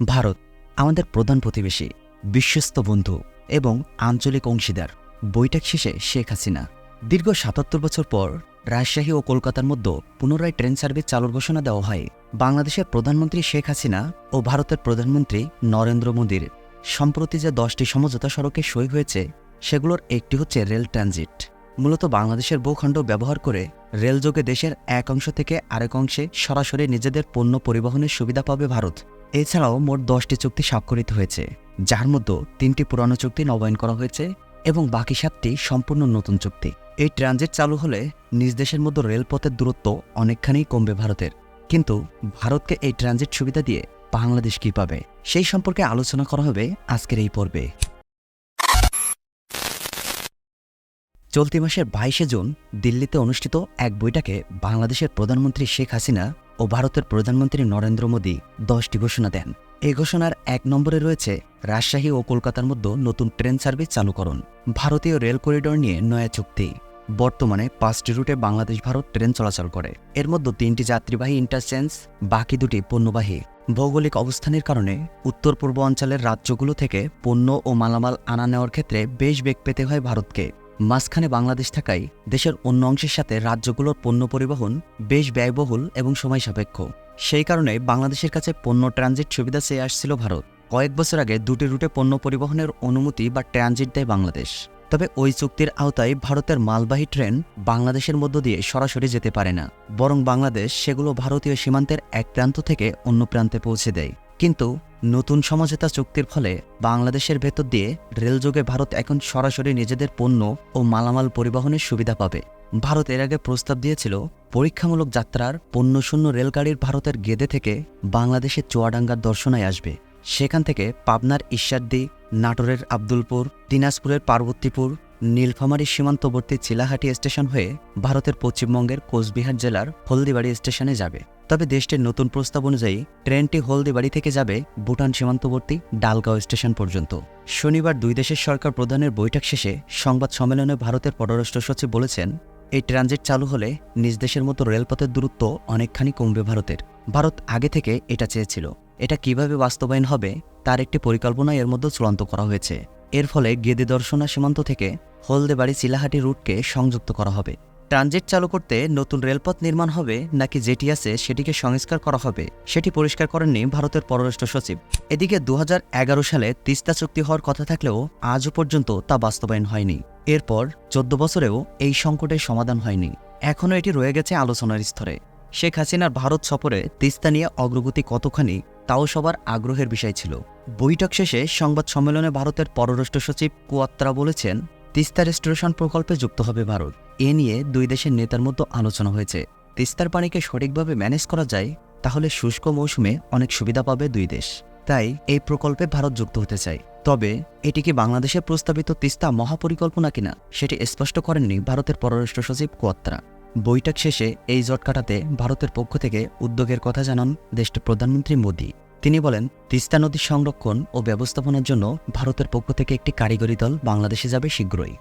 ভারত, আমাদের প্রধান প্রতিবেশী, বিশ্বস্ত বন্ধু এবং আঞ্চলিক অংশীদার। বৈঠক শেষে শেখ হাসিনা দীর্ঘ সাতাত্তর বছর পর রাজশাহী ও কলকাতার মধ্যে পুনরায় ট্রেন সার্ভিস চালুর ঘোষণা দেওয়া হয়। বাংলাদেশের প্রধানমন্ত্রী শেখ হাসিনা ও ভারতের প্রধানমন্ত্রী নরেন্দ্র মোদীর সম্প্রতি যে দশটি সমঝোতা সড়কে সই হয়েছে, সেগুলোর একটি হচ্ছে রেল ট্রানজিট। মূলত বাংলাদেশের ভূখণ্ড ব্যবহার করে রেলযোগে দেশের এক অংশ থেকে আরেক অংশে সরাসরি নিজেদের পণ্য পরিবহনের সুবিধা পাবে ভারত। এছাড়াও মোট দশটি চুক্তি স্বাক্ষরিত হয়েছে, যার মধ্যে তিনটি পুরানো চুক্তি নবায়ন করা হয়েছে এবং বাকি সাতটি সম্পূর্ণ নতুন চুক্তি। এই ট্রানজিট চালু হলে নিজ দেশের মধ্যে রেলপথের দূরত্ব অনেকখানি কমবে ভারতের। কিন্তু ভারতকে এই ট্রানজিট সুবিধা দিয়ে বাংলাদেশ কী পাবে, সেই সম্পর্কে আলোচনা করা হবে আজকের এই পর্বে। চলতি মাসের বাইশে জুন দিল্লিতে অনুষ্ঠিত এক বৈঠকে বাংলাদেশের প্রধানমন্ত্রী শেখ হাসিনা ও ভারতের প্রধানমন্ত্রী নরেন্দ্র মোদী দশটি ঘোষণা দেন। এই ঘোষণার এক নম্বরে রয়েছে রাজশাহী ও কলকাতার মধ্যে নতুন ট্রেন সার্ভিস চালুকরণ ভারতীয় রেল করিডোর নিয়ে নয়া চুক্তি। বর্তমানে পাঁচটি রুটে বাংলাদেশ ভারত ট্রেন চলাচল করে। এর মধ্যে তিনটি যাত্রীবাহী ইন্টারচেঞ্জ, বাকি দুটি পণ্যবাহী। ভৌগোলিক অবস্থানের কারণে উত্তর পূর্ব অঞ্চলের রাজ্যগুলো থেকে পণ্য ও মালামাল আনা নেওয়ার ক্ষেত্রে বেশ বেগ পেতে হয় ভারতকে। মাঝখানে বাংলাদেশ থাকায় দেশের অন্য অংশের সাথে রাজ্যগুলোর পণ্য পরিবহন বেশ ব্যয়বহুল এবং সময় সাপেক্ষ। সেই কারণে বাংলাদেশের কাছে পণ্য ট্রানজিট সুবিধা চেয়ে আসছিল ভারত। কয়েক বছর আগে দুটি রুটে পণ্য পরিবহনের অনুমতি বা ট্রানজিট দেয় বাংলাদেশ। তবে ওই চুক্তির আওতায় ভারতের মালবাহী ট্রেন বাংলাদেশের মধ্য দিয়ে সরাসরি যেতে পারে না। বরং বাংলাদেশ সেগুলো ভারতীয় সীমান্তের এক প্রান্ত থেকে অন্য প্রান্তে পৌঁছে দেয়। কিন্তু নতুন সমঝোতা চুক্তির ফলে বাংলাদেশের ভেতর দিয়ে রেলযোগে ভারত এখন সরাসরি নিজেদের পণ্য ও মালামাল পরিবহনের সুবিধা পাবে। ভারত এর আগে প্রস্তাব দিয়েছিল, পরীক্ষামূলক যাত্রার পণ্যশূন্য রেলগাড়ির ভারতের গেদে থেকে বাংলাদেশের চুয়াডাঙ্গার দর্শনায় আসবে। সেখান থেকে পাবনার ঈশ্বরদী, নাটোরের আব্দুলপুর, দিনাজপুরের পার্বতীপুর, নীলফামারী সীমান্তবর্তী চিলাহাটি স্টেশন হয়ে ভারতের পশ্চিমবঙ্গের কোচবিহার জেলার হলদিবাড়ি স্টেশনে যাবে। তবে দেশটির নতুন প্রস্তাব অনুযায়ী ট্রেনটি হলদিবাড়ি থেকে যাবে ভুটান সীমান্তবর্তী ডালগাঁও স্টেশন পর্যন্ত। শনিবার দুই দেশের সরকার প্রধানের বৈঠক শেষে সংবাদ সম্মেলনে ভারতের পররাষ্ট্র সচিব বলেছেন, এই ট্রানজিট চালু হলে নিজ দেশের মতো রেলপথের দূরত্ব অনেকখানি কমবে ভারতের। ভারত আগে থেকে এটা চেয়েছিল। এটা কীভাবে বাস্তবায়ন হবে তার একটি পরিকল্পনা এর মধ্যে চূড়ান্ত করা হয়েছে। এর ফলে গেদে দর্শনা সীমান্ত থেকে হলদেবাড়ি চিলাহাটি রুটকে সংযুক্ত করা হবে। ট্রানজিট চালু করতে নতুন রেলপথ নির্মাণ হবে নাকি যেটি আছে সেটিকে সংস্কার করা হবে, সেটি পরিষ্কার করেননি ভারতের পররাষ্ট্র সচিব। এদিকে দু হাজার এগারো সালে তিস্তা চুক্তি হওয়ার কথা থাকলেও আজও পর্যন্ত তা বাস্তবায়ন হয়নি। এরপর চোদ্দ বছরেও এই সংকটের সমাধান হয়নি। এখনও এটি রয়ে গেছে আলোচনার স্তরে। শেখ হাসিনার ভারত সফরে তিস্তা নিয়ে অগ্রগতি কতখানি, তাও সবার আগ্রহের বিষয় ছিল। বৈঠক শেষে সংবাদ সম্মেলনে ভারতের পররাষ্ট্র সচিব কুয়াত্রা বলেছেন তিস্তা রেস্টোরেশন প্রকল্পে যুক্ত হবে ভারত। এ নিয়ে দুই দেশের নেতার মধ্যে আলোচনা হয়েছে। তিস্তার পানিকে সঠিকভাবে ম্যানেজ করা যায়, তাহলে শুষ্ক মৌসুমে অনেক সুবিধা পাবে দুই দেশ। তাই এই প্রকল্পে ভারত যুক্ত হতে চায়। তবে এটি কি বাংলাদেশের প্রস্তাবিত তিস্তা মহাপরিকল্পনা কিনা, সেটি স্পষ্ট করেননি ভারতের পররাষ্ট্র সচিব কোয়াত্রা। বৈঠক শেষে এই জট কাটাতে ভারতের পক্ষ থেকে উদ্যোগের কথা জানান দেশটির প্রধানমন্ত্রী মোদী। তিনি বলেন, তিস্তা নদী সংরক্ষণ ও ব্যবস্থাপনার জন্য ভারতের পক্ষ থেকে একটি কারিগরি দল বাংলাদেশে যাবে শীঘ্রই।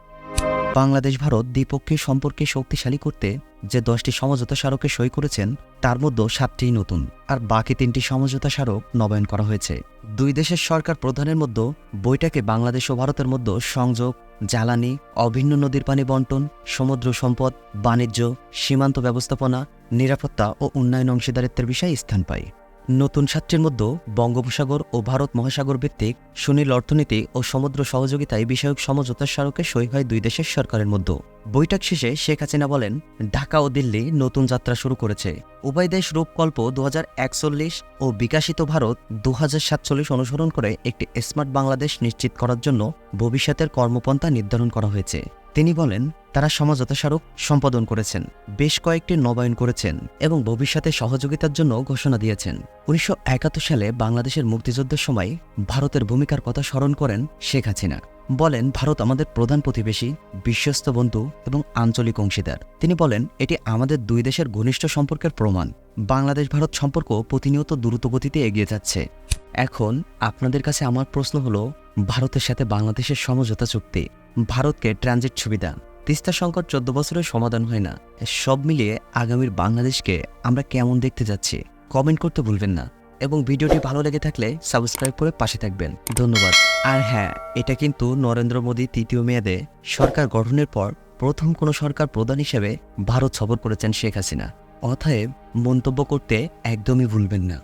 বাংলাদেশ, ভারত দ্বিপক্ষীয় সম্পর্কে শক্তিশালী করতে যে দশটি সমঝোতা স্মারকে সই করেছেন, তার মধ্যে সাতটিই নতুন আর বাকি তিনটি সমঝোতা স্মারক নবায়ন করা হয়েছে। দুই দেশের সরকার প্রধানের মধ্যে বৈঠকে বাংলাদেশ ও ভারতের মধ্যে সংযোগ, জ্বালানি, অভিন্ন নদীর পানি বন্টন, সমুদ্র সম্পদ, বাণিজ্য, সীমান্ত ব্যবস্থাপনা, নিরাপত্তা ও উন্নয়ন অংশীদারিত্বের বিষয়ে স্থান পায়। নতুন সাতটির মধ্যে বঙ্গোপসাগর ও ভারত মহাসাগর ভিত্তিক সুনীল অর্থনীতি ও সমুদ্র সহযোগিতায় বিষয়ক সমঝোতার স্মারকে সই হয় দুই দেশের সরকারের মধ্যে। বৈঠক শেষে শেখ হাসিনা বলেন, ঢাকা ও দিল্লি নতুন যাত্রা শুরু করেছে। উভয় দেশ রূপকল্প দুহাজার একচল্লিশ ও বিকাশিত ভারত দু হাজার সাতচল্লিশ অনুসরণ করে একটি স্মার্ট বাংলাদেশ নিশ্চিত করার জন্য ভবিষ্যতের কর্মপন্থা নির্ধারণ করা হয়েছে। তিনি বলেন, তারা সমঝোতা স্মারক সম্পাদন করেছেন, বেশ কয়েকটি নবায়ন করেছেন এবং ভবিষ্যতে সহযোগিতার জন্য ঘোষণা দিয়েছেন। উনিশশো একাত্তর সালে বাংলাদেশের মুক্তিযুদ্ধের সময় ভারতের ভূমিকার কথা স্মরণ করেন শেখ হাসিনা। বলেন, ভারত আমাদের প্রধান প্রতিবেশী, বিশ্বস্ত বন্ধু এবং আঞ্চলিক অংশীদার। তিনি বলেন, এটি আমাদের দুই দেশের ঘনিষ্ঠ সম্পর্কের প্রমাণ। বাংলাদেশ ভারত সম্পর্ক প্রতিনিয়ত দ্রুতগতিতে এগিয়ে যাচ্ছে। এখন আপনাদের কাছে আমার প্রশ্ন হলো, ভারতের সাথে বাংলাদেশের সমঝোতা চুক্তি ভারতকে ট্রানজিট সুবিধা। তিস্তা সংকট চোদ্দ বছরের সমাধান হয় না। সব মিলিয়ে আগামীর বাংলাদেশকে আমরা কেমন দেখতে যাচ্ছি কমেন্ট করতে ভুলবেন না। এবং ভিডিওটি ভালো লেগে থাকলে সাবস্ক্রাইব করে পাশে থাকবেন। ধন্যবাদ। আর হ্যাঁ এটা কিন্তু নরেন্দ্র মোদী তৃতীয় মেয়াদে সরকার গঠনের পর প্রথম কোনো সরকার প্রধান হিসেবে ভারত সফর করেছেন শেখ হাসিনা। অতএব মন্তব্য করতে একদমই ভুলবেন না।